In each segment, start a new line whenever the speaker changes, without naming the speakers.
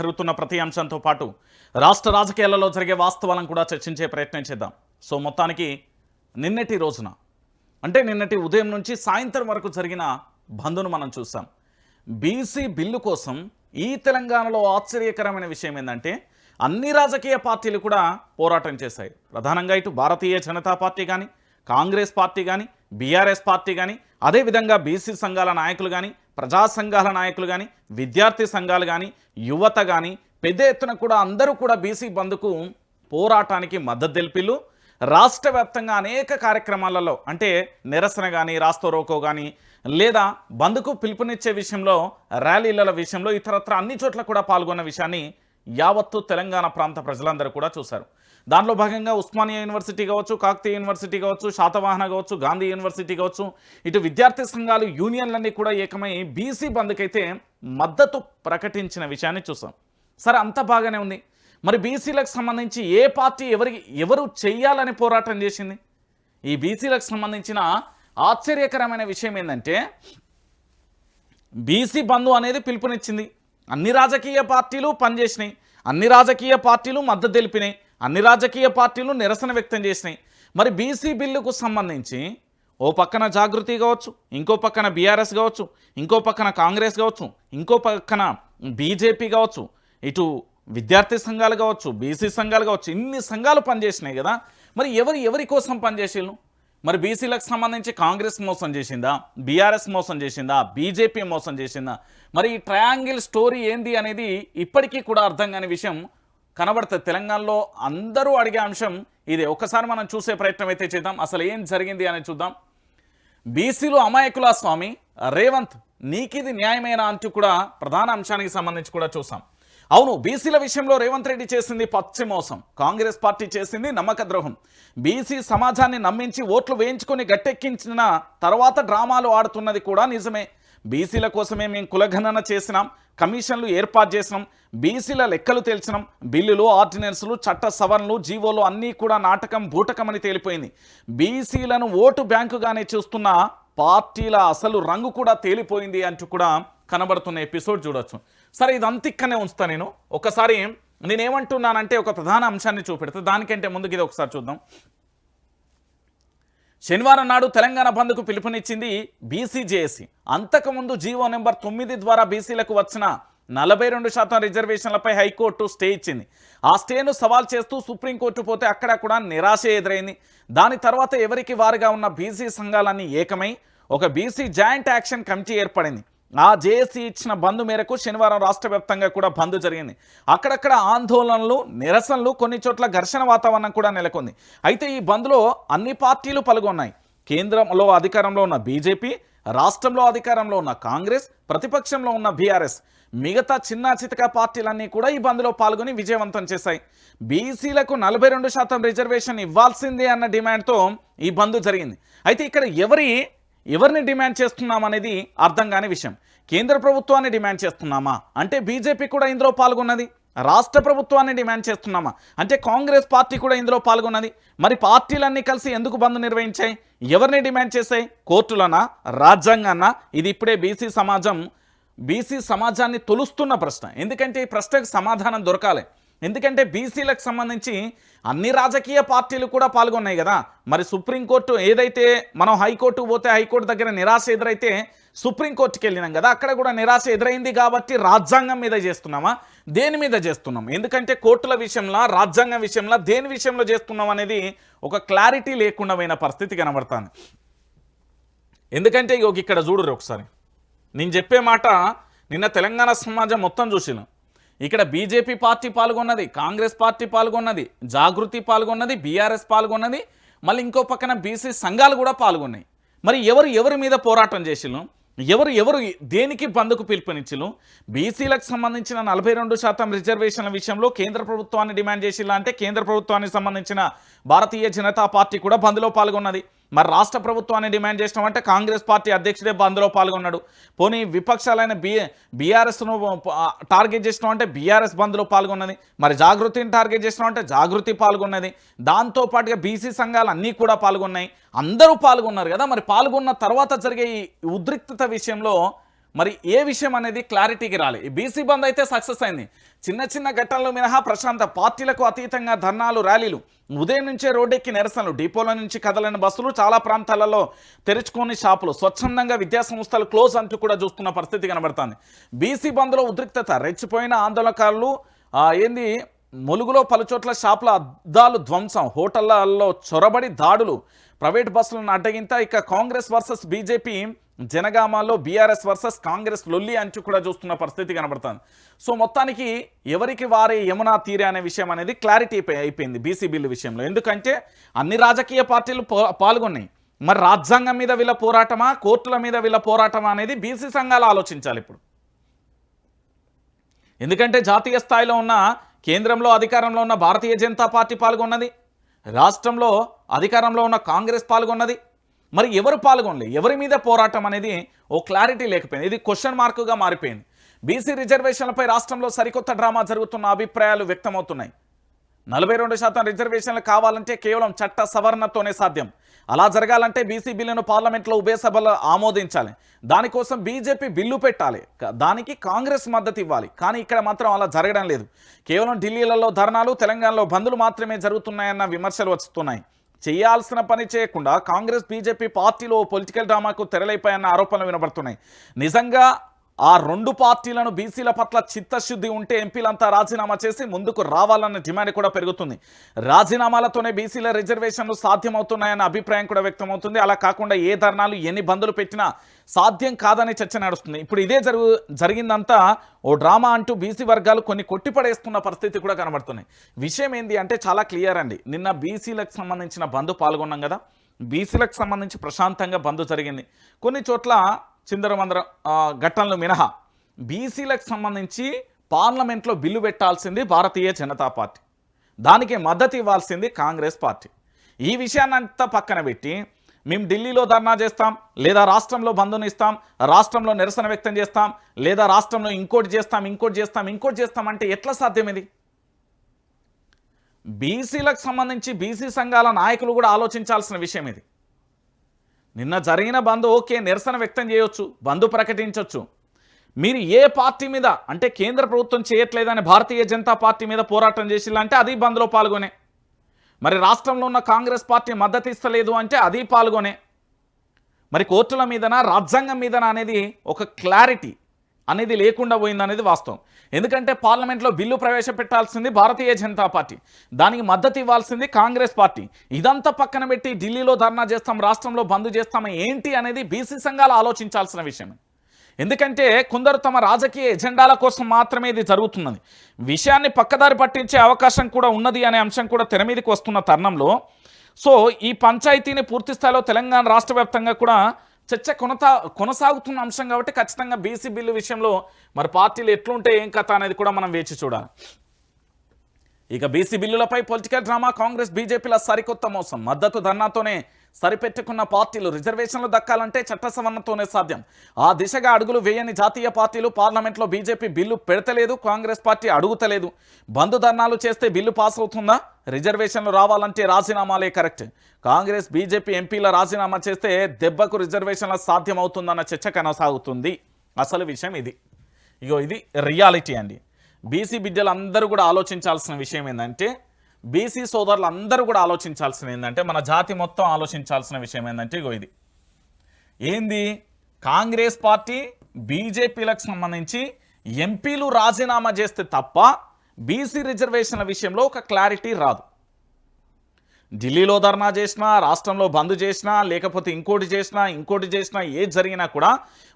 జరుగుతున్న ప్రతి అంశంతో పాటు రాష్ట్ర రాజకీయాలలో జరిగే వాస్తవాలను కూడా చర్చించే ప్రయత్నం చేద్దాం. సో మొత్తానికి నిన్నటి రోజున అంటే నిన్నటి ఉదయం నుంచి సాయంత్రం వరకు జరిగిన బంద్ను మనం చూసాం బీసీ బిల్లు కోసం ఈ తెలంగాణలో ఆశ్చర్యకరమైన విషయం ఏంటంటే అన్ని రాజకీయ పార్టీలు కూడా పోరాటం చేశాయి. ప్రధానంగా ఇటు భారతీయ జనతా పార్టీ కానీ కాంగ్రెస్ పార్టీ కానీ బీఆర్ఎస్ పార్టీ కానీ అదేవిధంగా బీసీ సంఘాల నాయకులు కానీ ప్రజా సంఘాల నాయకులు కానీ విద్యార్థి సంఘాలు కానీ యువత కానీ పెద్ద ఎత్తున కూడా అందరూ కూడా బీసీ బంద్కు పోరాటానికి మద్దతు తెలిపిల్లు. రాష్ట్ర వ్యాప్తంగా అనేక కార్యక్రమాలలో అంటే నిరసన కానీ రాస్తో రోకో కానీ లేదా బంద్కు పిలుపునిచ్చే విషయంలో ర్యాలీల విషయంలో ఇతరత్ర అన్ని చోట్ల కూడా పాల్గొన్న విషయాన్ని యావత్తు తెలంగాణ ప్రాంత ప్రజలందరూ కూడా చూశారు. దాంట్లో భాగంగా ఉస్మానియా యూనివర్సిటీ కావచ్చు కాకతీయ యూనివర్సిటీ కావచ్చు శాతవాహన కావచ్చు గాంధీ యూనివర్సిటీ కావచ్చు ఇటు విద్యార్థి సంఘాలు యూనియన్లన్నీ కూడా ఏకమై బీసీ బంద్కైతే మద్దతు ప్రకటించిన విషయాన్ని చూసాం. సరే అంత బాగానే ఉంది. మరి బీసీలకు సంబంధించి ఏ పార్టీ ఎవరికి ఎవరు చెయ్యాలని పోరాటం చేసింది? ఈ బీసీలకు సంబంధించిన ఆశ్చర్యకరమైన విషయం ఏంటంటే బీసీ బంధు అనేది పిలుపునిచ్చింది. అన్ని రాజకీయ పార్టీలు పనిచేసినాయి. అన్ని రాజకీయ పార్టీలు మద్దతు తెలిపినాయి. అన్ని రాజకీయ పార్టీలు నిరసన వ్యక్తం చేసినాయి. మరి బీసీ బిల్లుకు సంబంధించి ఓ పక్కన జాగృతి కావచ్చు ఇంకో పక్కన బీఆర్ఎస్ కావచ్చు ఇంకో పక్కన కాంగ్రెస్ కావచ్చు ఇంకో పక్కన బీజేపీ కావచ్చు ఇటు విద్యార్థి సంఘాలు కావచ్చు బీసీ సంఘాలు కావచ్చు ఇన్ని సంఘాలు పనిచేసినాయి కదా. మరి ఎవరు ఎవరి కోసం పనిచేసేళ్ళు? మరి బీసీలకు సంబంధించి కాంగ్రెస్ మోసం చేసిందా? బీఆర్ఎస్ మోసం చేసిందా? బీజేపీ మోసం చేసిందా? మరి ఈ ట్రయాంగిల్ స్టోరీ ఏంది అనేది ఇప్పటికీ కూడా అర్థం కాని విషయం కనబడుతుంది. తెలంగాణలో అందరూ అడిగే అంశం ఇదే. ఒకసారి మనం చూసే ప్రయత్నం అయితే చేద్దాం. అసలు ఏం జరిగింది అనేది చూద్దాం. బీసీలు అమాయకుల స్వామి. రేవంత్ నీకిది న్యాయమేనా అంటూ కూడా ప్రధాన అంశానికి సంబంధించి కూడా చూసాం. అవును బీసీల విషయంలో రేవంత్ రెడ్డి చేసింది పచ్చి మోసం. కాంగ్రెస్ పార్టీ చేసింది నమ్మక ద్రోహం బీసీ సమాజాన్ని నమ్మించి ఓట్లు వేయించుకొని గట్టెక్కించిన తర్వాత డ్రామాలు ఆడుతున్నది కూడా నిజమే. బీసీల కోసమే మేము కులగణన చేసినాం. కమిషన్లు ఏర్పాటు చేసినాం బీసీల లెక్కలు తేల్చినాం బిల్లులు ఆర్డినెన్సులు చట్ట సవరణలు జీవోలు అన్నీ కూడా నాటకం బూటకమని తేలిపోయింది. బీసీలను ఓటు బ్యాంకుగానే చూస్తున్న పార్టీల అసలు రంగు కూడా తేలిపోయింది అంటూ కూడా కనబడుతున్న ఎపిసోడ్ చూడొచ్చు. సరే ఇది అంతిక్కనే ఉంచుతా నేను. ఒకసారి నేనేమంటున్నానంటే ఒక ప్రధాన అంశాన్ని చూపెడతా. దానికంటే ముందుకు ఇది ఒకసారి చూద్దాం. శనివారం నాడు తెలంగాణ బంద్కు పిలుపునిచ్చింది బీసీజేఏసీ. అంతకుముందు జీవో నెంబర్ తొమ్మిది ద్వారా బీసీలకు వచ్చిన నలభై రెండు శాతం రిజర్వేషన్లపై హైకోర్టు స్టే ఇచ్చింది. ఆ స్టేను సవాల్ చేస్తూ సుప్రీంకోర్టు పోతే అక్కడ కూడా నిరాశ ఎదురైంది. దాని తర్వాత ఎవరికి వారుగా ఉన్న బీసీ సంఘాలన్నీ ఏకమై ఒక బీసీ జాయింట్ యాక్షన్ కమిటీ ఏర్పడింది. ఆ జేఏసీ ఇచ్చిన బంద్ మేరకు శనివారం రాష్ట్ర వ్యాప్తంగా కూడా బంద్ జరిగింది. అక్కడక్కడ ఆందోళనలు నిరసనలు కొన్ని చోట్ల ఘర్షణ వాతావరణం కూడా నెలకొంది. అయితే ఈ బంద్లో అన్ని పార్టీలు పాల్గొన్నాయి. కేంద్రంలో అధికారంలో ఉన్న బీజేపీ రాష్ట్రంలో అధికారంలో ఉన్న కాంగ్రెస్ ప్రతిపక్షంలో ఉన్న బీఆర్ఎస్. మిగతా చిన్న చితక పార్టీలన్నీ కూడా ఈ బంద్లో పాల్గొని విజయవంతం చేశాయి. బీసీలకు నలభై రెండు శాతం రిజర్వేషన్ ఇవ్వాల్సిందే అన్న డిమాండ్తో ఈ బంద్ జరిగింది. అయితే ఇక్కడ ఎవరి ఎవరిని డిమాండ్ చేస్తున్నాం అనేది అర్థం కాని విషయం. కేంద్ర ప్రభుత్వాన్ని డిమాండ్ చేస్తున్నామా? అంటే బీజేపీ కూడా ఇందులో పాల్గొన్నది. రాష్ట్ర ప్రభుత్వాన్ని డిమాండ్ చేస్తున్నామా? అంటే కాంగ్రెస్ పార్టీ కూడా ఇందులో పాల్గొన్నది. మరి పార్టీలన్నీ కలిసి ఎందుకు బంద్ నిర్వహించాయి? ఎవరిని డిమాండ్ చేశాయి? కోర్టులనా? రాజ్యాంగాన్నా ఇది ఇప్పుడే బీసీ సమాజం బీసీ సమాజాన్ని తొలుస్తున్న ప్రశ్న. ఎందుకంటే ఈ ప్రశ్నకు సమాధానం దొరకాలి. ఎందుకంటే బీసీలకు సంబంధించి అన్ని రాజకీయ పార్టీలు కూడా పాల్గొన్నాయి కదా. మరి సుప్రీంకోర్టు ఏదైతే మనం హైకోర్టు పోతే హైకోర్టు దగ్గర నిరాశ ఎదురైతే సుప్రీంకోర్టుకి వెళ్ళినాం కదా అక్కడ కూడా నిరాశ ఎదురైంది కాబట్టి రాజ్యాంగం మీద చేస్తున్నామా? దేని మీద చేస్తున్నాం? ఎందుకంటే కోర్టుల విషయంలో రాజ్యాంగం విషయంలో దేని విషయంలో చేస్తున్నాం అనేది ఒక క్లారిటీ లేకుండా పోయిన పరిస్థితి కనబడుతుంది. ఎందుకంటే ఇగో ఇక్కడ చూడరు ఒకసారి. నేను చెప్పే మాట నిన్న తెలంగాణ సమాజం మొత్తం చూసినాం ఇక్కడ బీజేపీ పార్టీ పాల్గొన్నది కాంగ్రెస్ పార్టీ పాల్గొన్నది జాగృతి పాల్గొన్నది బీఆర్ఎస్ పాల్గొన్నది మళ్ళీ ఇంకో పక్కన బీసీ సంఘాలు కూడా పాల్గొన్నాయి. మరి ఎవరు ఎవరి మీద పోరాటం చేసిను ఎవరు ఎవరు దేనికి బంద్కు పిలుపునిచ్చిలు బీసీలకు సంబంధించిన నలభై రెండు శాతం రిజర్వేషన్ల విషయంలో కేంద్ర ప్రభుత్వాన్ని డిమాండ్ చేసిలా అంటే కేంద్ర ప్రభుత్వానికి సంబంధించిన భారతీయ జనతా పార్టీ కూడా బంద్లో పాల్గొన్నది. మరి రాష్ట్ర ప్రభుత్వాన్ని డిమాండ్ చేసినామంటే కాంగ్రెస్ పార్టీ అధ్యక్షుడే అందులో పాల్గొన్నాడు. పోనీ విపక్షాలైన బి బీఆర్ఎస్ను టార్గెట్ చేసినామంటే బీఆర్ఎస్ బంద్లో పాల్గొన్నది. మరి జాగృతిని టార్గెట్ చేసినామంటే జాగృతి పాల్గొన్నది. దాంతోపాటుగా బీసీ సంఘాలు అన్నీ కూడా పాల్గొన్నాయి. అందరూ పాల్గొన్నారు కదా. మరి పాల్గొన్న తర్వాత జరిగే ఈ ఉద్రిక్తత విషయంలో మరి ఏ విషయం అనేది క్లారిటీకి రాలే. బీసీ బంద్ అయితే సక్సెస్ అయింది. చిన్న చిన్న ఘట్టనలు మినహా ప్రశాంత పార్టీలకు అతీతంగా ధర్నాలు ర్యాలీలు ఉదయం నుంచే రోడ్డెక్కి నిరసనలు డిపోల నుంచి కదలని బస్సులు చాలా ప్రాంతాలలో తెరుచుకొని షాపులు స్వచ్ఛందంగా విద్యాసంస్థలు క్లోజ్ అంటూ కూడా చూస్తున్న పరిస్థితి కనబడుతుంది. బీసీ బంద్లో ఉద్రిక్తత రెచ్చిపోయిన ఆందోళనకారులు ఏంది ములుగులో పలుచోట్ల షాపుల అద్దాలు ధ్వంసం హోటళ్ళలో చొరబడి దాడులు ప్రైవేట్ బస్సులను అడ్డగింత ఇక కాంగ్రెస్ వర్సెస్ బీజేపీ జనగామాలో బీఆర్ఎస్ వర్సెస్ కాంగ్రెస్ లొల్లి అంటూ కూడా చూస్తున్న పరిస్థితి కనబడుతుంది. సో మొత్తానికి ఎవరికి వారే యమునా తీరే అనే విషయం అనేది క్లారిటీ అయిపోయింది బీసీ బిల్లు విషయంలో. ఎందుకంటే అన్ని రాజకీయ పార్టీలు పాల్గొన్నాయి. మరి రాజ్యాంగం మీద వీళ్ళ పోరాటమా కోర్టుల మీద వీళ్ళ పోరాటమా అనేది బీసీ సంఘాలు ఆలోచించాలి ఇప్పుడు. ఎందుకంటే జాతీయ స్థాయిలో ఉన్న కేంద్రంలో అధికారంలో ఉన్న భారతీయ జనతా పార్టీ పాల్గొన్నది. రాష్ట్రంలో అధికారంలో ఉన్న కాంగ్రెస్ పాల్గొన్నది. మరి ఎవరు పాల్గొనలే? ఎవరి మీద పోరాటం అనేది ఓ క్లారిటీ లేకపోయింది. ఇది క్వశ్చన్ మార్కుగా మారిపోయింది. బీసీ రిజర్వేషన్లపై రాష్ట్రంలో సరికొత్త డ్రామా జరుగుతున్న అభిప్రాయాలు వ్యక్తమవుతున్నాయి. నలభై రెండు శాతం రిజర్వేషన్లు కావాలంటే కేవలం చట్ట సవరణతోనే సాధ్యం. అలా జరగాలంటే బీసీ బిల్లును పార్లమెంట్లో ఉభయ సభలో ఆమోదించాలి. దానికోసం బీజేపీ బిల్లు పెట్టాలి. దానికి కాంగ్రెస్ మద్దతు ఇవ్వాలి. కానీ ఇక్కడ మాత్రం అలా జరగడం లేదు. కేవలం ఢిల్లీలలో ధర్నాలు తెలంగాణలో బంద్లు మాత్రమే జరుగుతున్నాయన్న విమర్శలు వస్తున్నాయి. చేయాల్సిన పని చేయకుండా కాంగ్రెస్ బీజేపీ పార్టీలో పొలిటికల్ డ్రామాకు తెరలైపోయన్న ఆరోపణలు వినబడుతున్నాయి. నిజంగా ఆ రెండు పార్టీలను బీసీల పట్ల చిత్తశుద్ధి ఉంటే ఎంపీలంతా రాజీనామా చేసి ముందుకు రావాలన్న డిమాండ్ కూడా పెరుగుతుంది. రాజీనామాలతోనే బీసీల రిజర్వేషన్లు సాధ్యమవుతున్నాయన్న అభిప్రాయం కూడా వ్యక్తమవుతుంది. అలా కాకుండా ఏ ధర్నాలు ఎన్ని బంధులు పెట్టినా సాధ్యం కాదనే చర్చ నడుస్తుంది. ఇప్పుడు ఇదే జరుగు జరిగిందంతా ఓ డ్రామా అంటూ బీసీ వర్గాలు కొన్ని కొట్టిపడేస్తున్న పరిస్థితి కూడా కనబడుతున్నాయి. విషయం ఏంది అంటే చాలా క్లియర్ అండి. నిన్న బీసీలకు సంబంధించిన బంధు పాల్గొన్నాం కదా. బీసీలకు సంబంధించి ప్రశాంతంగా బంధు జరిగింది. కొన్ని చోట్ల చిందరమందర ఆ, మినహా. బీసీలకు సంబంధించి పార్లమెంట్లో బిల్లు పెట్టాల్సింది భారతీయ జనతా పార్టీ. దానికి మద్దతు ఇవ్వాల్సింది కాంగ్రెస్ పార్టీ. ఈ విషయాన్నంతా పక్కన పెట్టి మేము ఢిల్లీలో ధర్నా చేస్తాం లేదా రాష్ట్రంలో బంధుని ఇస్తాం రాష్ట్రంలో నిరసన వ్యక్తం చేస్తాం లేదా రాష్ట్రంలో ఇంకోటి చేస్తాం ఇంకోటి చేస్తాం ఇంకోటి చేస్తాం అంటే ఎట్లా సాధ్యం ఇది బీసీలకు సంబంధించి బీసీ సంఘాల నాయకులు కూడా ఆలోచించాల్సిన విషయం ఇది. నిన్న జరిగిన బంద్ ఓకే నిరసన వ్యక్తం చేయొచ్చు బంద్ ప్రకటించవచ్చు మీరు ఏ పార్టీ మీద అంటే కేంద్ర ప్రభుత్వం చేయట్లేదని భారతీయ జనతా పార్టీ మీద పోరాటం చేసిల్లంటే అది బంద్లో పాల్గొనే. మరి రాష్ట్రంలో ఉన్న కాంగ్రెస్ పార్టీ మద్దతు ఇస్తలేదు అంటే అది పాల్గొనే. మరి కోర్టుల మీదన రాజ్యాంగం మీదన అనేది ఒక క్లారిటీ. అనేది లేకుండా పోయిందనేది వాస్తవం. ఎందుకంటే పార్లమెంట్లో బిల్లు ప్రవేశపెట్టాల్సింది భారతీయ జనతా పార్టీ. దానికి మద్దతు ఇవ్వాల్సింది కాంగ్రెస్ పార్టీ. ఇదంతా పక్కన పెట్టి ఢిల్లీలో ధర్నా చేస్తాం రాష్ట్రంలో బంద్ చేస్తాం ఏంటి అనేది బీసీ సంఘాలు ఆలోచించాల్సిన విషయం. ఎందుకంటే కొందరు తమ రాజకీయ ఎజెండాల కోసం మాత్రమే ఇది జరుగుతున్నది. విషయాన్ని పక్కదారి పట్టించే అవకాశం కూడా ఉన్నది అనే అంశం కూడా తెర మీదకి వస్తున్న తరుణంలో సో ఈ పంచాయతీని పూర్తి స్థాయిలో తెలంగాణ రాష్ట్ర వ్యాప్తంగా కూడా చర్చ కొనతా కొనసాగుతున్న అంశం కాబట్టి ఖచ్చితంగా బీసీ బిల్లు విషయంలో మరి పార్టీలు ఎట్లుంటే ఏం కథ అనేది కూడా మనం వేచి చూడాలి. ఇక బీసీ బిల్లులపై పొలిటికల్ డ్రామా కాంగ్రెస్ బీజేపీల సరికొత్త మోసం. మద్దతు ధర్నాతోనే సరిపెట్టుకున్న పార్టీలు రిజర్వేషన్లు దక్కాలంటే చట్ట సవరణతోనే సాధ్యం. ఆ దిశగా అడుగులు వేయని జాతీయ పార్టీలు పార్లమెంట్లో బీజేపీ బిల్లు పెడతలేదు కాంగ్రెస్ పార్టీ అడుగుతలేదు. బంధు ధర్నాలు చేస్తే బిల్లు పాస్ అవుతుందా? రిజర్వేషన్లు రావాలంటే రాజీనామాలే కరెక్ట్. కాంగ్రెస్ బీజేపీ ఎంపీల రాజీనామా చేస్తే దెబ్బకు రిజర్వేషన్ల సాధ్యం అవుతుందన్న చర్చ కొనసాగుతుంది. అసలు విషయం ఇది. ఇగో ఇది రియాలిటీ అండి. బీసీ బిడ్డలు అందరూ కూడా ఆలోచించాల్సిన విషయం ఏంటంటే బీసీ సోదరులు అందరూ కూడా ఆలోచించాల్సిన ఏంటంటే మన జాతి మొత్తం ఆలోచించాల్సిన విషయం ఏంటంటే ఇగో ఇది. ఏంది? కాంగ్రెస్ పార్టీ బీజేపీలకు సంబంధించి ఎంపీలు రాజీనామా చేస్తే తప్ప బీసీ రిజర్వేషన్ల విషయంలో ఒక క్లారిటీ రాదు. ఢిల్లీలో ధర్నా చేసినా రాష్ట్రంలో బంద్ చేసినా లేకపోతే ఇంకోటి చేసినా ఇంకోటి చేసినా ఏది జరిగినా కూడా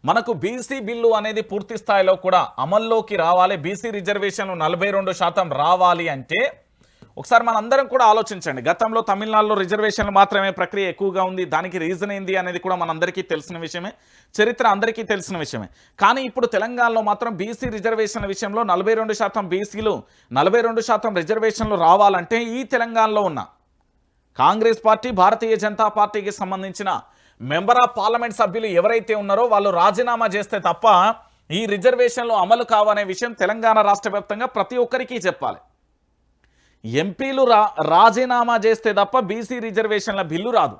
మనకు బీసీ బిల్లు అనేది పూర్తి స్థాయిలో కూడా అమల్లోకి రావాలి. బీసీ రిజర్వేషన్లు నలభై రెండు శాతం రావాలి అంటే ఒకసారి మనందరం కూడా ఆలోచించండి. గతంలో తమిళనాడులో రిజర్వేషన్లు మాత్రమే ప్రక్రియ ఎక్కువగా ఉంది. దానికి రీజన్ ఏంది అనేది కూడా మనందరికీ తెలిసిన విషయమే. చరిత్ర అందరికీ తెలిసిన విషయమే. కానీ ఇప్పుడు తెలంగాణలో మాత్రం బీసీ రిజర్వేషన్ల విషయంలో నలభై రెండు శాతం బీసీలు నలభై రెండు శాతం రిజర్వేషన్లు రావాలంటే ఈ తెలంగాణలో ఉన్న కాంగ్రెస్ పార్టీ భారతీయ జనతా పార్టీకి సంబంధించిన మెంబర్ ఆఫ్ పార్లమెంట్ సభ్యులు ఎవరైతే ఉన్నారో వాళ్ళు రాజీనామా చేస్తే తప్ప ఈ రిజర్వేషన్లు అమలు కావనే విషయం తెలంగాణ రాష్ట్ర వ్యాప్తంగా ప్రతి ఒక్కరికి చెప్పాలి. ఎంపీలు రా రాజీనామా చేస్తే తప్ప బీసీ రిజర్వేషన్ల బిల్లు రాదు.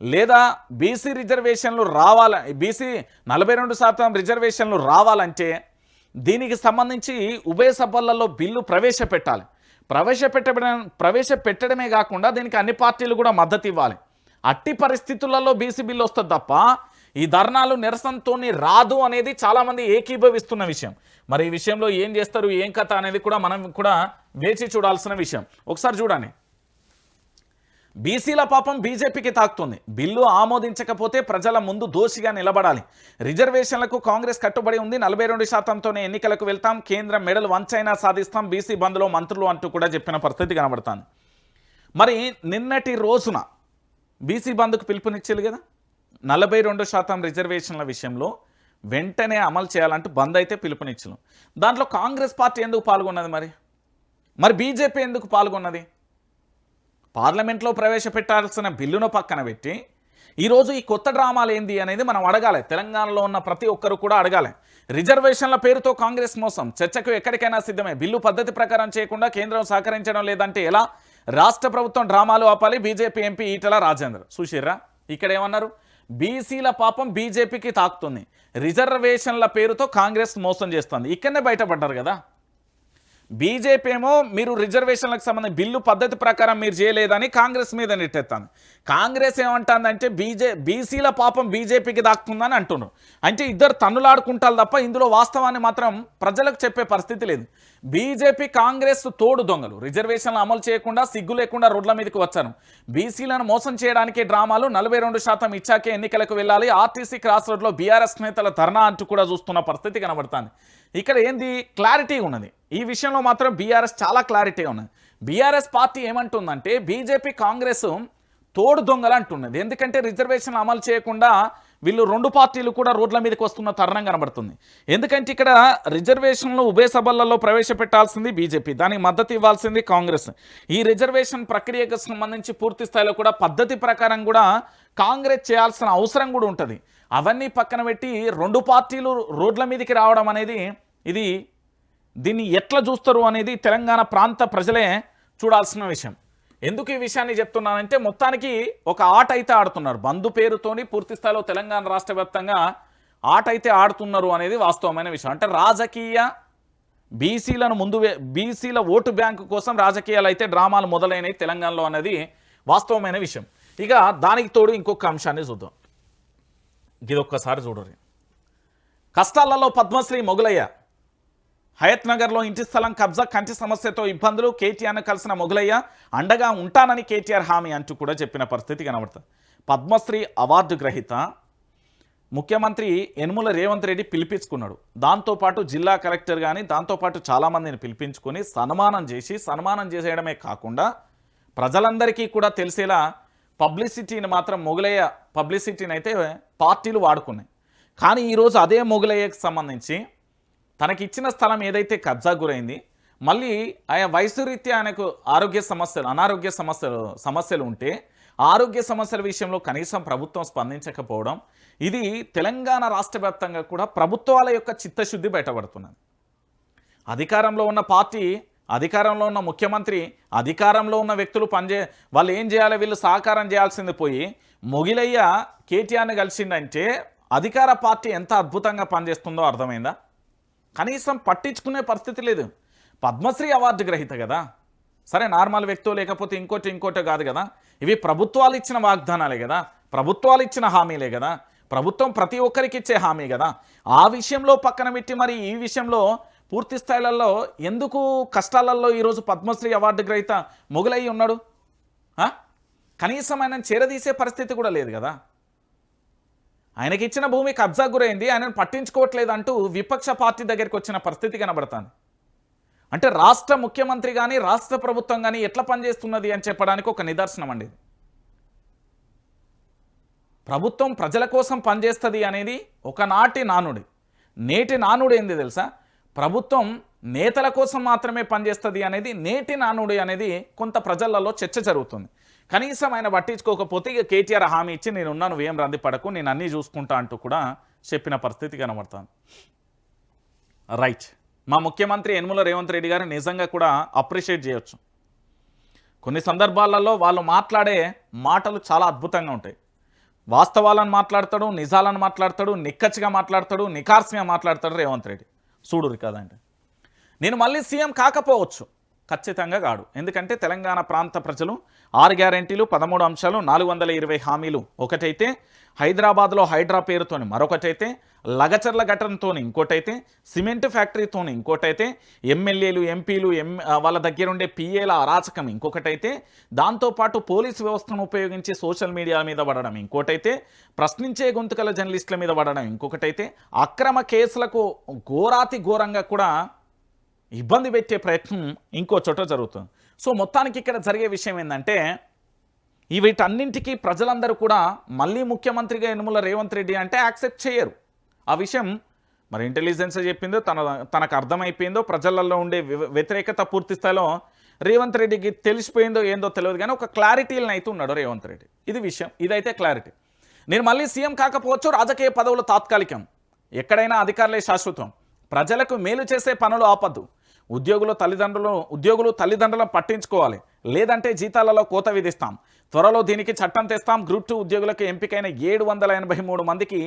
లేదా బీసీ రిజర్వేషన్లు రావాల బీసీ నలభై రెండు శాతం రిజర్వేషన్లు రావాలంటే దీనికి సంబంధించి ఉభయ సభలలో బిల్లు ప్రవేశపెట్టాలి. ప్రవేశపెట్టడం ప్రవేశపెట్టడమే కాకుండా దీనికి అన్ని పార్టీలు కూడా మద్దతు ఇవ్వాలి అట్టి పరిస్థితులలో బీసీ బిల్లు వస్తుంది తప్ప ఈ ధర్నాలు నిరసనతోని రాదు అనేది చాలామంది ఏకీభవిస్తున్న విషయం. మరి ఈ విషయంలో ఏం చేస్తారు ఏం కథ అనేది కూడా మనం కూడా వేచి చూడాల్సిన విషయం. ఒకసారి చూడండి. బీసీల పాపం బీజేపీకి తాకుతుంది. బిల్లు ఆమోదించకపోతే ప్రజల ముందు దోషిగా నిలబడాలి. రిజర్వేషన్లకు కాంగ్రెస్ కట్టుబడి ఉంది. నలభై రెండు శాతంతోనే ఎన్నికలకు వెళ్తాం. కేంద్రం మెడల్ వంచైనా సాధిస్తాం. బీసీ బంద్లో మంత్రులు అంటూ కూడా చెప్పిన పరిస్థితి కనబడుతుంది. మరి నిన్నటి రోజున బీసీ బంద్కు పిలుపునిచ్చేది కదా? నలభై రెండు శాతం రిజర్వేషన్ల విషయంలో వెంటనే అమలు చేయాలంటూ బంద్ అయితే పిలుపునిచ్చాను దాంట్లో కాంగ్రెస్ పార్టీ ఎందుకు పాల్గొన్నది మరి? మరి బీజేపీ ఎందుకు పాల్గొన్నది? పార్లమెంట్లో ప్రవేశపెట్టాల్సిన బిల్లును పక్కన పెట్టి ఈరోజు ఈ కొత్త డ్రామాలు ఏంది అనేది మనం అడగాలి. తెలంగాణలో ఉన్న ప్రతి ఒక్కరు కూడా అడగాలి. రిజర్వేషన్ల పేరుతో కాంగ్రెస్ మోసం. చర్చకు ఎక్కడికైనా సిద్ధమే. బిల్లు పద్ధతి ప్రకారం చేయకుండా కేంద్రం సహకరించడం లేదంటే ఎలా? రాష్ట్ర ప్రభుత్వం డ్రామాలు ఆపాలి. BJP MP Etela Rajender. చూసిర్రా? ఇక్కడ ఏమన్నారు? బీసీల పాపం బీజేపీకి తాకుతుంది. రిజర్వేషన్ల పేరుతో కాంగ్రెస్ మోసం చేస్తుంది. ఇక్కడనే బయటపడ్డారు కదా? బీజేపీ ఏమో మీరు రిజర్వేషన్లకు సంబంధించి బిల్లు పద్ధతి ప్రకారం మీరు చేయలేదని కాంగ్రెస్ మీద నెట్టేస్తాను కాంగ్రెస్ ఏమంటుందంటే బీజే బీసీల పాపం బీజేపీకి దాక్తుందని అంటున్నారు. అంటే ఇద్దరు తన్నులాడుకుంటారు తప్ప ఇందులో వాస్తవాన్ని మాత్రం ప్రజలకు చెప్పే పరిస్థితి లేదు. బీజేపీ కాంగ్రెస్ తోడు దొంగలు. రిజర్వేషన్లు అమలు చేయకుండా సిగ్గు లేకుండా రోడ్ల మీదకి వచ్చాను. బీసీలను మోసం చేయడానికి డ్రామాలు నలభై రెండు శాతం ఇచ్చాకే ఎన్నికలకు వెళ్ళాలి. ఆర్టీసీ క్రాస్ రోడ్లో బీఆర్ఎస్ నేతల ధర్నా అంటూ కూడా చూస్తున్న పరిస్థితి కనబడుతుంది. ఇక్కడ ఏంది? క్లారిటీ ఉన్నది. ఈ విషయంలో మాత్రం బీఆర్ఎస్ చాలా క్లారిటీ ఉన్నది. బీఆర్ఎస్ పార్టీ ఏమంటుందంటే బీజేపీ కాంగ్రెస్ తోడు దొంగలు అంటున్నది. ఎందుకంటే రిజర్వేషన్ అమలు చేయకుండా వీళ్ళు రెండు పార్టీలు కూడా రోడ్ల మీదకి వస్తున్న తరుణం కనబడుతుంది. ఎందుకంటే ఇక్కడ రిజర్వేషన్లు ఉభయ సభలలో ప్రవేశపెట్టాల్సింది బీజేపీ దానికి మద్దతు ఇవ్వాల్సింది కాంగ్రెస్. ఈ రిజర్వేషన్ ప్రక్రియకు సంబంధించి పూర్తి స్థాయిలో కూడా పద్ధతి ప్రకారం కూడా కాంగ్రెస్ చేయాల్సిన అవసరం కూడా ఉంటుంది. అవన్నీ పక్కన పెట్టి రెండు పార్టీలు రోడ్ల మీదకి రావడం అనేది ఇది దీన్ని ఎట్లా చూస్తారు అనేది తెలంగాణ ప్రాంత ప్రజలే చూడాల్సిన విషయం. ఎందుకు ఈ విషయాన్ని చెప్తున్నానంటే మొత్తానికి ఒక ఆట అయితే ఆడుతున్నారు. బంధు పేరుతోని పూర్తి స్థాయిలో తెలంగాణ రాష్ట్ర వ్యాప్తంగా ఆట అయితే ఆడుతున్నారు అనేది వాస్తవమైన విషయం. అంటే రాజకీయ బీసీలను ముందు బీసీల ఓటు బ్యాంకు కోసం రాజకీయాలు అయితే డ్రామాలు మొదలైనవి తెలంగాణలో అనేది వాస్తవమైన విషయం. ఇక దానికి తోడు ఇంకొక అంశాన్ని చూద్దాం. ఇది ఒక్కసారి చూడరు. కష్టాలలో పద్మశ్రీ మొగులయ్య. హయత్ నగర్లో ఇంటి స్థలం కబ్జా కంటి సమస్యతో ఇబ్బందులు కేటీఆర్ను కలిసిన మొగులయ్య అండగా ఉంటానని కేటీఆర్ హామీ అంటూ కూడా చెప్పిన పరిస్థితి కనబడుతుంది. పద్మశ్రీ అవార్డు గ్రహీత ముఖ్యమంత్రి యనుమల రేవంత్ రెడ్డి పిలిపించుకున్నాడు. దాంతోపాటు జిల్లా కలెక్టర్ కానీ దాంతోపాటు చాలామందిని పిలిపించుకొని సన్మానం చేసి సన్మానం చేసేయడమే కాకుండా ప్రజలందరికీ కూడా తెలిసేలా పబ్లిసిటీని మాత్రం మొగలయ్య పబ్లిసిటీని అయితే పార్టీలు వాడుకున్నాయి. కానీ ఈరోజు అదే మొగలయ్యకు సంబంధించి తనకిచ్చిన స్థలం ఏదైతే కబ్జా గురైంది మళ్ళీ ఆయా వయసు రీత్యా ఆయనకు ఆరోగ్య సమస్యలు అనారోగ్య సమస్యలు సమస్యలు ఉంటే ఆరోగ్య సమస్యల విషయంలో కనీసం ప్రభుత్వం స్పందించకపోవడం ఇది తెలంగాణ రాష్ట్ర వ్యాప్తంగా కూడా ప్రభుత్వాల యొక్క చిత్తశుద్ధి బయటపడుతున్నది. అధికారంలో ఉన్న పార్టీ అధికారంలో ఉన్న ముఖ్యమంత్రి అధికారంలో ఉన్న వ్యక్తులు పనిచే వాళ్ళు ఏం చేయాలి వీళ్ళు సహకారం చేయాల్సింది పోయి మొగిలయ్య కేటీఆర్ని కలిసిందంటే అధికార పార్టీ ఎంత అద్భుతంగా పనిచేస్తుందో అర్థమైందా? కనీసం పట్టించుకునే పరిస్థితి లేదు. పద్మశ్రీ అవార్డు గ్రహీత కదా. సరే నార్మల్ వ్యక్తో లేకపోతే ఇంకోటి ఇంకోటి కాదు కదా. ఇవి ప్రభుత్వాలు ఇచ్చిన వాగ్దానాలే కదా. ప్రభుత్వాలు ఇచ్చిన హామీలే కదా. ప్రభుత్వం ప్రతి ఒక్కరికి ఇచ్చే హామీ కదా. ఆ విషయంలో పక్కన పెట్టి మరి ఈ విషయంలో పూర్తి స్థాయిలలో ఎందుకు కష్టాలలో ఈరోజు పద్మశ్రీ అవార్డు గ్రహీత మొగులయ్యి ఉన్నాడు? కనీసం ఆయన చేరదీసే పరిస్థితి కూడా లేదు కదా. ఆయనకి ఇచ్చిన భూమి కబ్జా గురైంది ఆయనను పట్టించుకోవట్లేదు అంటూ విపక్ష పార్టీ దగ్గరికి వచ్చిన పరిస్థితి కనబడుతుంది. అంటే రాష్ట్ర ముఖ్యమంత్రి కానీ రాష్ట్ర ప్రభుత్వం కానీ ఎట్లా పనిచేస్తున్నది అని చెప్పడానికి ఒక నిదర్శనం అండి ప్రభుత్వం ప్రజల కోసం పనిచేస్తుంది అనేది ఒకనాటి నానుడి. నేటి నానుడు ఏంది తెలుసా? ప్రభుత్వం నేతల కోసం మాత్రమే పనిచేస్తుంది అనేది నేటి నానుడి అనేది కొంత ప్రజలలో చర్చ జరుగుతుంది. కనీసం ఆయన పట్టించుకోకపోతే ఇక కేటీఆర్ హామీ ఇచ్చి నేను ఉన్నాను ఏం రంది పడకు నేను అన్నీ చూసుకుంటా అంటూ కూడా చెప్పిన పరిస్థితి కనబడుతుంది. రైట్. మా ముఖ్యమంత్రి యనుమల రేవంత్ రెడ్డి గారు నిజంగా కూడా అప్రిషియేట్ చేయొచ్చు. కొన్ని సందర్భాలలో వాళ్ళు మాట్లాడే మాటలు చాలా అద్భుతంగా ఉంటాయి. వాస్తవాలను మాట్లాడతాడు నిజాలను మాట్లాడతాడు నిక్కచ్చిగా మాట్లాడతాడు నికార్సిగా మాట్లాడతాడు రేవంత్ రెడ్డి. చూడురు కదండి. నేను మళ్ళీ సీఎం కాకపోవచ్చు. ఖచ్చితంగా కాడు. ఎందుకంటే తెలంగాణ ప్రాంత ప్రజలు ఆరు గ్యారెంటీలు పదమూడు అంశాలు నాలుగు వందల ఇరవై హామీలు. ఒకటైతే హైదరాబాద్లో హైడ్రా పేరుతోని మరొకటైతే లగచర్ల ఘటనతో ఇంకోటైతే సిమెంట్ ఫ్యాక్టరీతో ఇంకోటైతే ఎమ్మెల్యేలు ఎంపీలు ఎం వాళ్ళ దగ్గర ఉండే పిఏల అరాచకం. ఇంకొకటైతే దాంతోపాటు పోలీసు వ్యవస్థను ఉపయోగించి సోషల్ మీడియా మీద పడడం. ఇంకోటైతే ప్రశ్నించే గొంతుకల జర్నలిస్టుల మీద పడడం. ఇంకొకటైతే అక్రమ కేసులకు ఘోరాతి ఘోరంగా కూడా ఇబ్బంది పెట్టే ప్రయత్నం ఇంకో చోట జరుగుతుంది. సో మొత్తానికి ఇక్కడ జరిగే విషయం ఏంటంటే ఈ వీటన్నింటికీ ప్రజలందరూ కూడా మళ్ళీ ముఖ్యమంత్రిగా యనుమల రేవంత్ రెడ్డి అంటే యాక్సెప్ట్ చేయరు. ఆ విషయం మరి ఇంటెలిజెన్స్ చెప్పిందో తన తనకు అర్థమైపోయిందో ప్రజలలో ఉండే వ్య- వ్యతిరేకత పూర్తి స్థాయిలో రేవంత్ రెడ్డికి తెలిసిపోయిందో ఏందో తెలియదు కానీ ఒక క్లారిటీలను అయితే ఉన్నాడు రేవంత్ రెడ్డి. ఇది విషయం. ఇదైతే క్లారిటీ నేను మళ్ళీ సీఎం కాకపోవచ్చు రాజకీయ పదవులు తాత్కాలికం. ఎక్కడైనా అధికారులే శాశ్వతం. ప్రజలకు మేలు చేసే పనులు ఆపద్దు. ఉద్యోగులు తల్లిదండ్రులు ఉద్యోగులు తల్లిదండ్రులను పట్టించుకోవాలి. లేదంటే జీతాలలో కోత విధిస్తాం. త్వరలో దీనికి చట్టం తెస్తాం. గ్రూప్ టూ ఉద్యోగులకు ఎంపికైన ఏడు వందల ఎనభై మూడు మందికి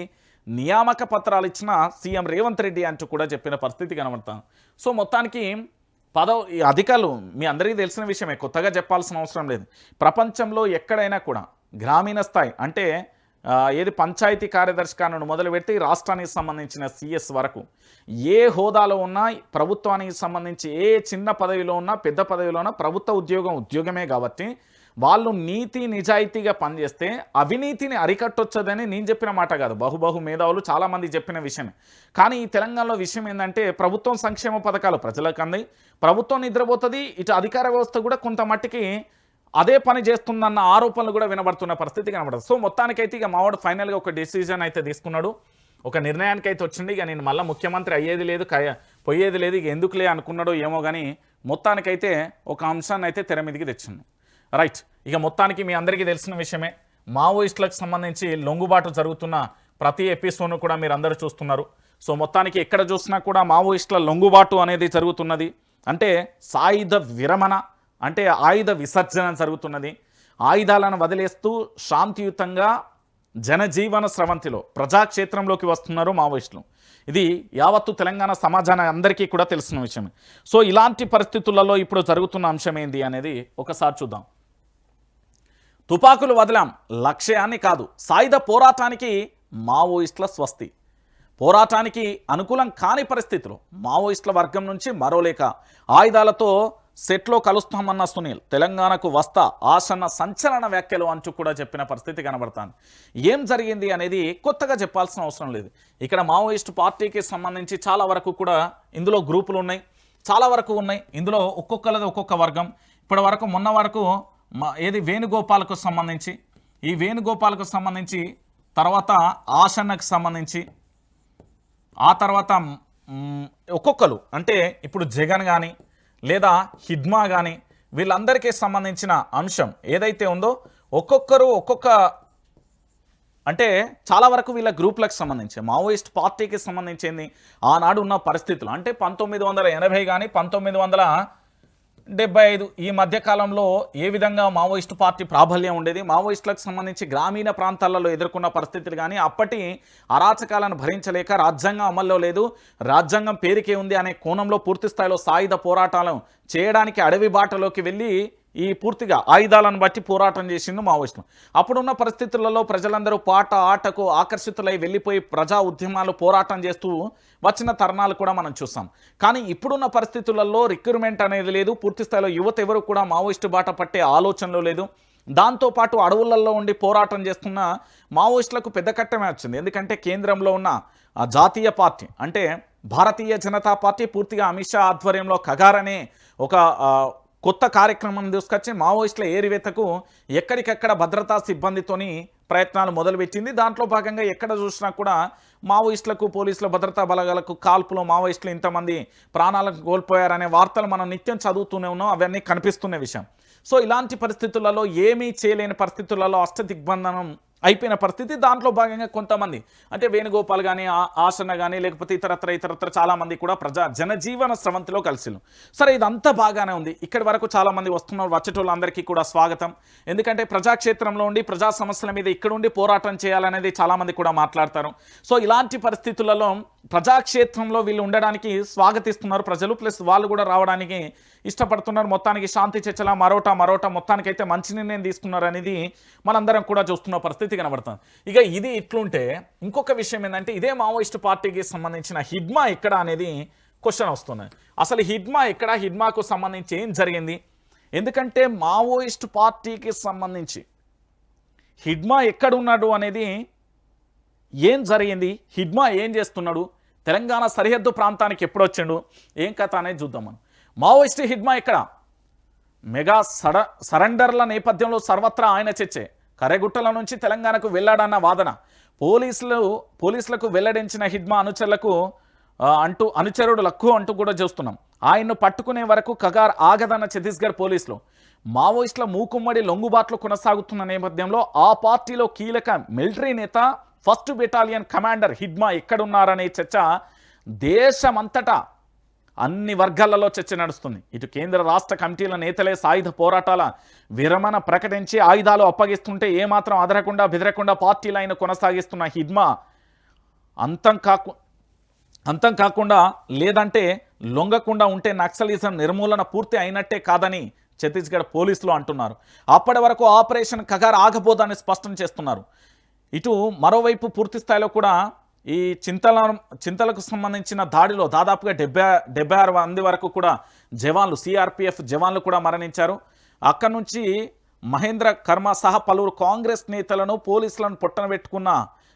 నియామక పత్రాలు ఇచ్చిన సీఎం రేవంత్ రెడ్డి అంటూ కూడా చెప్పిన పరిస్థితి కనబడతాం. సో మొత్తానికి పదవ ఈ అధికారులు మీ అందరికీ తెలిసిన విషయమే కొత్తగా చెప్పాల్సిన అవసరం లేదు. ప్రపంచంలో ఎక్కడైనా కూడా గ్రామీణ స్థాయి అంటే ఏది పంచాయతీ కార్యదర్శి కానుండి మొదలుపెట్టి రాష్ట్రానికి సంబంధించిన సిఎస్ వరకు. ఏ హోదాలో ఉన్నా ప్రభుత్వానికి సంబంధించి ఏ చిన్న పదవిలో ఉన్నా పెద్ద పదవిలో ఉన్నా ప్రభుత్వ ఉద్యోగం ఉద్యోగమే కాబట్టి వాళ్ళు నీతి నిజాయితీగా పనిచేస్తే అవినీతిని అరికట్టొచ్చదని నేను చెప్పిన మాట కాదు. బహుబహు మేధావులు చాలామంది చెప్పిన విషయమే కానీ ఈ తెలంగాణలో విషయం ఏంటంటే ప్రభుత్వం సంక్షేమ పథకాలు ప్రజలకు అంది. ప్రభుత్వం నిద్రపోతుంది ఇటు అధికార వ్యవస్థ కూడా కొంత మట్టికి అదే పని చేస్తుందన్న ఆరోపణలు కూడా వినబడుతున్న పరిస్థితి కనబడదు. సో మొత్తానికైతే ఇక మావాడు ఫైనల్గా ఒక డెసిజన్ అయితే తీసుకున్నాడు. ఒక నిర్ణయానికి అయితే వచ్చింది. ఇక నేను మళ్ళీ ముఖ్యమంత్రి అయ్యేది లేదు క పోయేది లేదు ఇక ఎందుకులే అనుకున్నాడో ఏమో కానీ మొత్తానికైతే ఒక అంశాన్ని అయితే తెర మీదకి తెచ్చిండు రైట్. ఇక మొత్తానికి మీ అందరికీ తెలిసిన విషయమే. మావోయిస్టులకు సంబంధించి లొంగుబాటు జరుగుతున్న ప్రతి ఎపిసోడ్ను కూడా మీరు అందరూ చూస్తున్నారు. సో మొత్తానికి ఎక్కడ చూసినా కూడా మావోయిస్టుల లొంగుబాటు అనేది జరుగుతున్నది. అంటే సాయుధ విరమణ అంటే ఆయుధ విసర్జన జరుగుతున్నది. ఆయుధాలను వదిలేస్తూ శాంతియుతంగా జనజీవన స్రవంతిలో ప్రజాక్షేత్రంలోకి వస్తున్నారు మావోయిస్టులు. ఇది యావత్తు తెలంగాణ సమాజాన్ని అందరికీ కూడా తెలిసిన విషయమే సో ఇలాంటి పరిస్థితులలో ఇప్పుడు జరుగుతున్న అంశం ఏంది అనేది ఒకసారి చూద్దాం. తుపాకులు వదిలాం లక్ష్యాన్ని కాదు సాయుధ పోరాటానికి మావోయిస్టుల స్వస్తి. పోరాటానికి అనుకూలం కాని పరిస్థితులు మావోయిస్టుల వర్గం నుంచి మరో లేక ఆయుధాలతో సెట్లో కలుస్తామన్న సునీల్ తెలంగాణకు వస్తా ఆసన్న సంచలన వ్యాఖ్యలు అంటూ కూడా చెప్పిన పరిస్థితి కనబడుతుంది. ఏం జరిగింది అనేది కొత్తగా చెప్పాల్సిన అవసరం లేదు. ఇక్కడ మావోయిస్టు పార్టీకి సంబంధించి చాలా వరకు కూడా ఇందులో గ్రూపులు ఉన్నాయి. చాలా వరకు ఉన్నాయి. ఇందులో ఒక్కొక్కలది ఒక్కొక్క వర్గం. ఇప్పటి వరకు మొన్న వరకు మా ఏది వేణుగోపాలకు సంబంధించి ఈ వేణుగోపాలకు సంబంధించి తర్వాత ఆసన్నకు సంబంధించి ఆ తర్వాత ఒక్కొక్కరు అంటే ఇప్పుడు జగన్ కానీ లేదా హిడ్మా కానీ వీళ్ళందరికీ సంబంధించిన అంశం ఏదైతే ఉందో ఒక్కొక్కరు ఒక్కొక్క అంటే చాలా వరకు వీళ్ళ గ్రూప్లకు సంబంధించి మావోయిస్ట్ పార్టీకి సంబంధించింది ఆనాడు ఉన్న పరిస్థితులు. అంటే పంతొమ్మిది వందల ఎనభై కానీ పంతొమ్మిది వందల డెబ్బై ఐదు ఈ మధ్యకాలంలో ఏ విధంగా మావోయిస్టు పార్టీ ప్రాబల్యం ఉండేది? మావోయిస్టులకు సంబంధించి గ్రామీణ ప్రాంతాలలో ఎదుర్కొన్న పరిస్థితులు కానీ అప్పటి అరాచకాలను భరించలేక రాజ్యాంగం అమల్లో లేదు. రాజ్యాంగం పేరుకే ఉంది అనే కోణంలో పూర్తి స్థాయిలో సాయుధ పోరాటాలను చేయడానికి అడవి బాటలోకి వెళ్ళి ఈ పూర్తిగా ఆయుధాలను బట్టి పోరాటం చేసింది మావోయిస్టులు. అప్పుడున్న పరిస్థితులలో ప్రజలందరూ పాట ఆటకు ఆకర్షితులై వెళ్ళిపోయి ప్రజా ఉద్యమాలు పోరాటం చేస్తూ వచ్చిన తరుణాలు కూడా మనం చూస్తాం. కానీ ఇప్పుడున్న పరిస్థితులలో రిక్రూట్మెంట్ అనేది లేదు. పూర్తి స్థాయిలో యువత ఎవరు కూడా మావోయిస్టు బాట పట్టే ఆలోచనలు లేదు. దాంతోపాటు అడవులలో ఉండి పోరాటం చేస్తున్న మావోయిస్టులకు పెద్ద కట్టమే వచ్చింది. ఎందుకంటే కేంద్రంలో ఉన్న జాతీయ పార్టీ అంటే భారతీయ జనతా పార్టీ పూర్తిగా అమిత్ షా ఆధ్వర్యంలో కగారనే ఒక కొత్త కార్యక్రమం తీసుకొచ్చి మావోయిస్టుల ఏరివేతకు ఎక్కడికెక్కడ భద్రతా సిబ్బందితోని ప్రయత్నాలు మొదలుపెట్టింది. దాంట్లో భాగంగా ఎక్కడ చూసినా కూడా మావోయిస్టులకు పోలీసుల భద్రతా బలగాలకు కాల్పులో మావోయిస్టులు ఇంతమంది ప్రాణాలకు కోల్పోయారనే వార్తలు మనం నిత్యం చదువుతూనే ఉన్నాం. అవన్నీ కనిపిస్తున్న విషయం. సో ఇలాంటి పరిస్థితులలో ఏమీ చేయలేని పరిస్థితులలో అష్టదిగ్బంధనం అయిపోయిన పరిస్థితి. దాంట్లో భాగంగా కొంతమంది అంటే వేణుగోపాల్ కానీ ఆసన కానీ లేకపోతే ఇతరత్ర ఇతరత్ర చాలామంది కూడా ప్రజా జనజీవన స్రవంతిలో కలిసిలు సరే ఇదంతా బాగానే ఉంది. ఇక్కడి వరకు చాలామంది వస్తున్నారు వచ్చేటోళ్ళందరికీ కూడా స్వాగతం. ఎందుకంటే ప్రజాక్షేత్రంలో ఉండి ప్రజా సమస్యల మీద ఇక్కడ ఉండి పోరాటం చేయాలనేది చాలామంది కూడా మాట్లాడతారు. సో ఇలాంటి పరిస్థితులలో ప్రజాక్షేత్రంలో వీళ్ళు ఉండడానికి స్వాగతిస్తున్నారు ప్రజలు. ప్లస్ వాళ్ళు కూడా రావడానికి ఇష్టపడుతున్నారు. మొత్తానికి శాంతి చర్చల మరోట మరోట మొత్తానికైతే మంచి నిర్ణయం తీసుకున్నారు అనేది మనందరం కూడా చూస్తున్న పరిస్థితి. కనబడుతుంది. ఇక ఇది ఇట్లుంటే ఇంకొక విషయం ఏంటంటే ఇదే మావోయిస్ట్ పార్టీకి సంబంధించిన హిడ్మా ఎక్కడ అనేది క్వశ్చన్ వస్తుంది. అసలు హిడ్మా ఎక్కడ? హిడ్మాకు సంబంధించి ఏం జరిగింది? ఎందుకంటే మావోయిస్ట్ పార్టీకి సంబంధించి హిడ్మా ఎక్కడున్నాడు అనేది ఏం జరిగింది? హిడ్మా ఏం చేస్తున్నాడు? తెలంగాణ సరిహద్దు ప్రాంతానికి ఎప్పుడు వచ్చిండు? ఏం కథ అనేది చూద్దాం మనం. మావోయిస్ట్ హిడ్మా ఇక్కడ మెగా సడ సరెండర్ల నేపథ్యంలో సర్వత్రా ఆయన చర్చే. కరెగుట్టల నుంచి తెలంగాణకు వెళ్ళాడన్న వాదన. పోలీసులు పోలీసులకు వెల్లడించిన హిడ్మా అనుచరులకు అంటూ అనుచరుడు లక్కు అంటూ కూడా చూస్తున్నాం. ఆయన్ను పట్టుకునే వరకు కగార్ ఆగదన్న ఛత్తీస్గఢ్ పోలీసులు. మావోయిస్టుల మూకుమ్మడి లొంగుబాట్లు కొనసాగుతున్న నేపథ్యంలో ఆ పార్టీలో కీలక మిలిటరీ నేత ఫస్ట్ బెటాలియన్ కమాండర్ హిడ్మా ఎక్కడున్నారనే చర్చ దేశమంతటా అన్ని వర్గాలలో చర్చ నడుస్తుంది. ఇటు కేంద్ర రాష్ట్ర కమిటీల నేతలే సాయుధ పోరాటాల విరమణ ప్రకటించి ఆయుధాలు అప్పగిస్తుంటే ఏమాత్రం అదరకుండా బెదరకుండా పార్టీలు ఆయన కొనసాగిస్తున్న హిడ్మా అంతం కాకు అంతం కాకుండా లేదంటే లొంగకుండా ఉంటే నక్సలిజం నిర్మూలన పూర్తి అయినట్టే కాదని ఛత్తీస్గఢ్ పోలీసులు అంటున్నారు. అప్పటి వరకు ఆపరేషన్ కగార్ ఆగబోదని స్పష్టం చేస్తున్నారు. ఇటు మరోవైపు పూర్తి స్థాయిలో కూడా ఈ చింతల చింతలకు సంబంధించిన దాడిలో దాదాపుగా డెబ్బై డెబ్బై ఆరు మంది వరకు కూడా జవాన్లు సిఆర్పిఎఫ్ జవాన్లు కూడా మరణించారు. అక్కడి నుంచి మహేంద్ర కర్మ సహా పలువురు కాంగ్రెస్ నేతలను పోలీసులను పొట్టన పెట్టుకున్న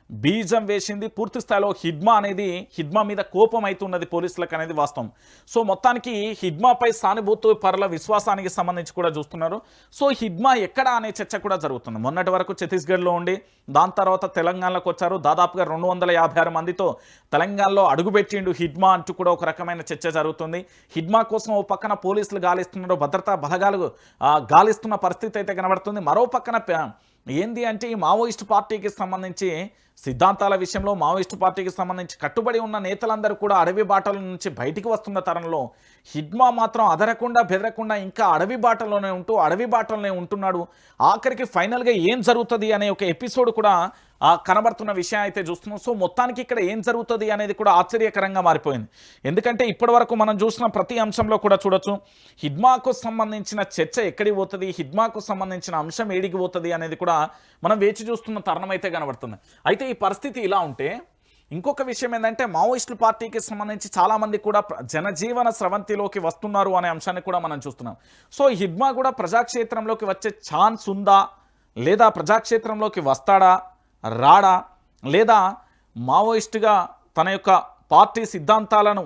బీజం వేసింది పూర్తి స్థాయిలో హిడ్మా అనేది హిడ్మా మీద కోపం అవుతున్నది పోలీసులకు అనేది వాస్తవం. సో మొత్తానికి హిడ్మాపై సానుభూతి పరుల విశ్వాసానికి సంబంధించి కూడా చూస్తున్నారు. సో హిడ్మా ఎక్కడ అనే చర్చ కూడా జరుగుతుంది. మొన్నటి వరకు ఛత్తీస్గఢ్లో ఉండి దాని తర్వాత తెలంగాణలోకి వచ్చారు. దాదాపుగా రెండు వందల యాభై ఆరు మందితో తెలంగాణలో అడుగుపెట్టిండు హిడ్మా అంటూ కూడా ఒక రకమైన చర్చ జరుగుతుంది. హిడ్మా కోసం ఓ పక్కన పోలీసులు గాలిస్తున్నారు. భద్రతా బలగాలు గాలిస్తున్న పరిస్థితి అయితే కనబడుతుంది. మరో పక్కన ఏంది అంటే ఈ మావోయిస్ట్ పార్టీకి సంబంధించి సిద్ధాంతాల విషయంలో మావోయిస్ట్ పార్టీకి సంబంధించి కట్టుబడి ఉన్న నేతలందరూ కూడా అడవి బాటల నుంచి బయటికి వస్తున్న తరంలో హిడ్మా మాత్రం అదరకుండా బెదరకుండా ఇంకా అడవి బాటలోనే ఉంటూ అడవి బాటలోనే ఉంటున్నాడు. ఆఖరికి ఫైనల్గా ఏం జరుగుతుంది అనే ఒక ఎపిసోడ్ కూడా కనబడుతున్న విషయం అయితే చూస్తున్నాం. సో మొత్తానికి ఇక్కడ ఏం జరుగుతుంది అనేది కూడా ఆశ్చర్యకరంగా మారిపోయింది. ఎందుకంటే ఇప్పటివరకు మనం చూసిన ప్రతి అంశంలో కూడా చూడొచ్చు హిడ్మాకు సంబంధించిన చర్చ ఎక్కడికి పోతుంది హిడ్మాకు సంబంధించిన అంశం ఏడికి పోతుంది అనేది కూడా మనం వేచి చూస్తున్న తరుణం అయితే కనబడుతుంది. అయితే ఈ పరిస్థితి ఇలా ఉంటే ఇంకొక విషయం ఏంటంటే మావోయిస్టుల పార్టీకి సంబంధించి చాలామంది కూడా జనజీవన స్రవంతిలోకి వస్తున్నారు అనే అంశాన్ని కూడా మనం చూస్తున్నాం. సో హిడ్మా కూడా ప్రజాక్షేత్రంలోకి వచ్చే ఛాన్స్ ఉందా? లేదా ప్రజాక్షేత్రంలోకి వస్తాడా? రాడా? లేదా మావోయిస్టుగా తన యొక్క పార్టీ సిద్ధాంతాలను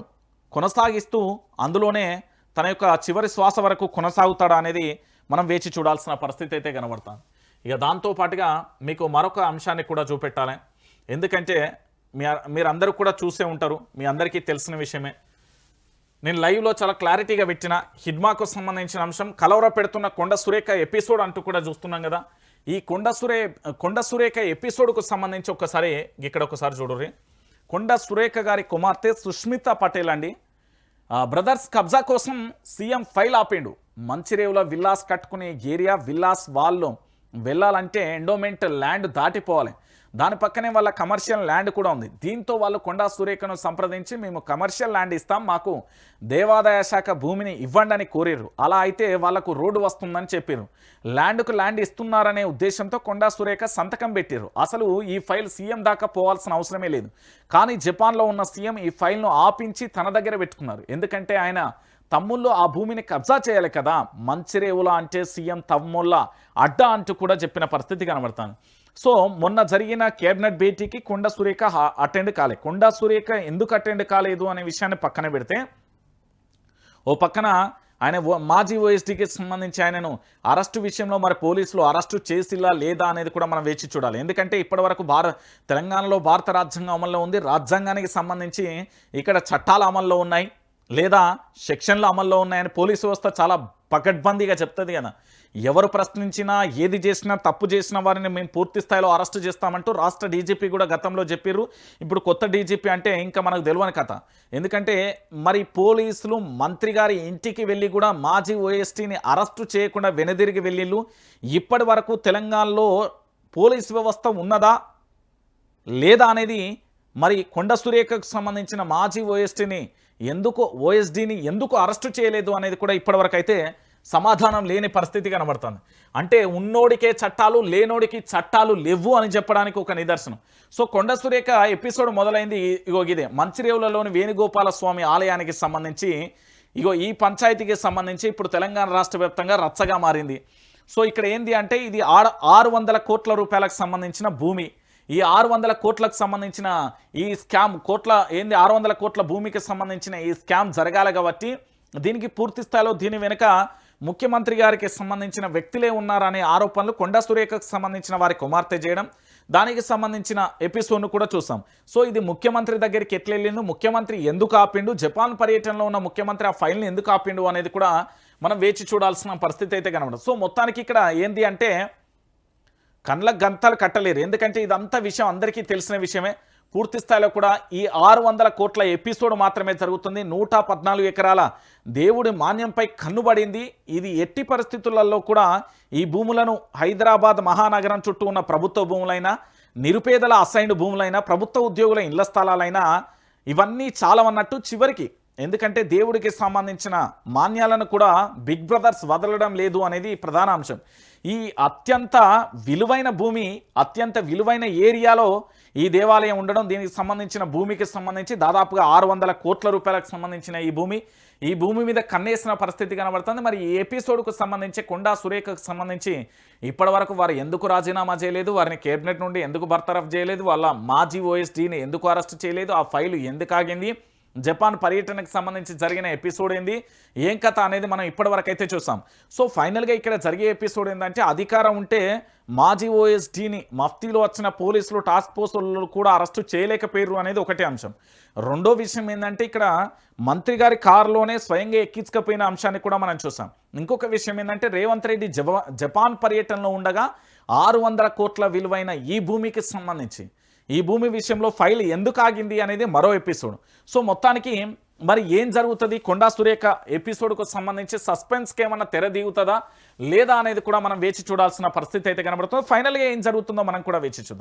కొనసాగిస్తూ అందులోనే తన యొక్క చివరి శ్వాస వరకు కొనసాగుతాడా అనేది మనం వేచి చూడాల్సిన పరిస్థితి అయితే కనబడుతుంది. ఇక దాంతో పాటుగా మీకు మరొక అంశాన్ని కూడా చూపెట్టాలి. ఎందుకంటే మీ మీరందరూ కూడా చూసే ఉంటారు మీ అందరికీ తెలిసిన విషయమే. నేను లైవ్లో చాలా క్లారిటీగా పెట్టిన హిడ్మాకు సంబంధించిన అంశం కలవర పెడుతున్న కొండ సురేఖ ఎపిసోడ్ అంటూ కూడా చూస్తున్నాం కదా. ఈ కొండ సురే కొండ సురేఖ ఎపిసోడ్కు సంబంధించి ఒకసారి ఇక్కడ ఒకసారి చూడరు కొండ సురేఖ గారి కుమార్తె సుష్మిత పటేల్ అండి. బ్రదర్స్ కబ్జా కోసం సీఎం ఫైల్ ఆపిండు. మంచిరేవులో విల్లాస్ కట్టుకునే ఏరియా విల్లాస్ వాళ్ళు వెళ్ళాలంటే ఎండోమెంట్ ల్యాండ్ దాటిపోవాలి. దాని పక్కనే వాళ్ళ కమర్షియల్ ల్యాండ్ కూడా ఉంది. దీంతో వాళ్ళు కొండా సురేఖను సంప్రదించి మేము కమర్షియల్ ల్యాండ్ ఇస్తాం మాకు దేవాదాయ శాఖ భూమిని ఇవ్వండి అని కోరారు. అలా అయితే వాళ్ళకు రోడ్డు వస్తుందని చెప్పారు. ల్యాండ్కు ల్యాండ్ ఇస్తున్నారనే ఉద్దేశంతో కొండా సురేఖ సంతకం పెట్టారు. అసలు ఈ ఫైల్ సీఎం దాకా పోవాల్సిన అవసరమే లేదు. కానీ జపాన్లో ఉన్న సీఎం ఈ ఫైల్ను ఆపించి తన దగ్గర పెట్టుకున్నారు. ఎందుకంటే ఆయన తమ్ముళ్ళు ఆ భూమిని కబ్జా చేయాలి కదా. మంచిరేవుల అంటే సీఎం తమ్ముళ్ళ అడ్డ అంటూ కూడా చెప్పిన పరిస్థితి కనబడతాను సో మొన్న జరిగిన కేబినెట్ భేటీకి కొండ సురేఖ అటెండ్ కాలే. కొండ సురేఖ ఎందుకు అటెండ్ కాలేదు అనే విషయాన్ని పక్కన పెడితే ఓ పక్కన ఆయన ఓ- మాజీ ఓఎస్డీకి సంబంధించి ఆయనను అరెస్టు విషయంలో మరి పోలీసులు అరెస్టు చేసిలా లేదా అనేది కూడా మనం వేచి చూడాలి. ఎందుకంటే ఇప్పటివరకు భారత తెలంగాణలో భారత రాజ్యాంగం అమల్లో ఉంది. రాజ్యాంగానికి సంబంధించి ఇక్కడ చట్టాలు అమల్లో ఉన్నాయి. లేదా సెక్షన్లు అమల్లో ఉన్నాయని పోలీసు వ్యవస్థ చాలా పకడ్బందీగా చెప్తుంది కదా. ఎవరు ప్రశ్నించినా ఏది చేసినా తప్పు చేసిన వారిని మేము పూర్తి స్థాయిలో అరెస్ట్ చేస్తామంటూ రాష్ట్ర డీజీపీ కూడా గతంలో చెప్పారు ఇప్పుడు కొత్త డీజీపీ అంటే ఇంకా మనకు తెలియని కథ. ఎందుకంటే మరి పోలీసులు మంత్రి గారి ఇంటికి వెళ్ళి కూడా మాజీ ఓఎస్టీని అరెస్టు చేయకుండా వెనుదిరిగి వెళ్ళిళ్ళు. ఇప్పటి వరకు తెలంగాణలో పోలీస్ వ్యవస్థ ఉన్నదా? లేదా అనేది మరి కొండ సురేఖకు సంబంధించిన మాజీ ఓఎస్టీని ఎందుకు ఓఎస్డీని ఎందుకు అరెస్టు చేయలేదు అనేది కూడా ఇప్పటివరకు అయితే సమాధానం లేని పరిస్థితి కనబడుతుంది. అంటే ఉన్నోడికే చట్టాలు లేనోడికి చట్టాలు లేవు అని చెప్పడానికి ఒక నిదర్శనం. సో కొండ సురేఖ ఎపిసోడ్ మొదలైంది. ఇగో ఇదే మంచిరేవులలోని వేణుగోపాల స్వామి ఆలయానికి సంబంధించి ఇగో ఈ పంచాయతీకి సంబంధించి ఇప్పుడు తెలంగాణ రాష్ట్ర వ్యాప్తంగా రచ్చగా మారింది. సో ఇక్కడ ఏంది అంటే ఇది ఆరు ఆరు వందల కోట్ల రూపాయలకు సంబంధించిన భూమి. ఈ ఆరు వందల కోట్లకు సంబంధించిన ఈ స్కామ్ కోట్ల ఏంది ఆరు వందల కోట్ల భూమికి సంబంధించిన ఈ స్కామ్ జరగాలి కాబట్టి దీనికి పూర్తి స్థాయిలో దీని వెనుక ముఖ్యమంత్రి గారికి సంబంధించిన వ్యక్తులే ఉన్నారనే ఆరోపణలు కొండా సురేఖకు సంబంధించిన వారి కుమార్తె చేయడం దానికి సంబంధించిన ఎపిసోడ్ను కూడా చూసాం. సో ఇది ముఖ్యమంత్రి దగ్గరికి ఎట్లెళ్ళిండు ముఖ్యమంత్రి ఎందుకు ఆపిండు జపాన్ పర్యటనలో ఉన్న ముఖ్యమంత్రి ఆ ఫైల్ని ఎందుకు ఆపిండు అనేది కూడా మనం వేచి చూడాల్సిన పరిస్థితి అయితే కనబడదు. సో మొత్తానికి ఇక్కడ ఏంది అంటే కండ్లకు గంతాలు కట్టలేరు. ఎందుకంటే ఇదంతా విషయం అందరికీ తెలిసిన విషయమే. పూర్తి స్థాయిలో కూడా ఈ ఆరు వందల కోట్ల ఎపిసోడ్ మాత్రమే జరుగుతుంది. నూట పద్నాలుగు ఎకరాల దేవుడి మాన్యంపై కన్నుబడింది ఇది ఎట్టి పరిస్థితులలో కూడా ఈ భూములను హైదరాబాద్ మహానగరం చుట్టూ ఉన్న ప్రభుత్వ భూములైనా నిరుపేదల అసైన్డ్ భూములైనా ప్రభుత్వ ఉద్యోగుల ఇళ్ళ స్థలాలైనా ఇవన్నీ చాలవన్నట్టు చివరికి ఎందుకంటే దేవుడికి సంబంధించిన మాన్యాలను కూడా బిగ్ బ్రదర్స్ వదలడం లేదు అనేది ప్రధాన అంశం. ఈ అత్యంత విలువైన భూమి అత్యంత విలువైన ఏరియాలో ఈ దేవాలయం ఉండడం దీనికి సంబంధించిన భూమికి సంబంధించి దాదాపుగా ఆరు వందల కోట్ల రూపాయలకు సంబంధించిన ఈ భూమి. ఈ భూమి మీద కన్నేసిన పరిస్థితి కనబడుతుంది. మరి ఈ ఎపిసోడ్కు సంబంధించి కొండా సురేఖకు సంబంధించి ఇప్పటి వరకు వారు ఎందుకు రాజీనామా చేయలేదు? వారిని కేబినెట్ నుండి ఎందుకు బర్తరఫ్ చేయలేదు? వాళ్ళ మాజీ ఓఎస్డీని ఎందుకు అరెస్ట్ చేయలేదు? ఆ ఫైలు ఎందుకు ఆగింది? జపాన్ పర్యటనకు సంబంధించి జరిగిన ఎపిసోడ్ ఏంది? ఏం కథ అనేది మనం ఇప్పటివరకైతే చూసాం. సో ఫైనల్గా ఇక్కడ జరిగే ఎపిసోడ్ ఏంటంటే అధికారం ఉంటే మాజీ ఓఎస్డీని మఫ్తీలో వచ్చిన పోలీసులు టాస్క్ ఫోర్స్లు కూడా అరెస్టు చేయలేకపోయారు అనేది ఒకటే అంశం. రెండో విషయం ఏంటంటే ఇక్కడ మంత్రి గారి కారులోనే స్వయంగా ఎక్కించకపోయిన అంశాన్ని కూడా మనం చూసాం. ఇంకొక విషయం ఏంటంటే రేవంత్ రెడ్డి జపాన్ పర్యటనలో ఉండగా ఆరు వందల కోట్ల విలువైన ఈ భూమికి సంబంధించి ఈ భూమి విషయంలో ఫైల్ ఎందుకు ఆగింది అనేది మరో ఎపిసోడ్. సో మొత్తానికి మరి ఏం జరుగుతుంది? కొండా సురేఖ ఎపిసోడ్కు సంబంధించి సస్పెన్స్కి ఏమన్నా తెర దిగుతుందా? లేదా అనేది కూడా మనం వేచి చూడాల్సిన పరిస్థితి అయితే కనబడుతుంది. ఫైనల్గా ఏం జరుగుతుందో మనం కూడా వేచి చూద్దాం.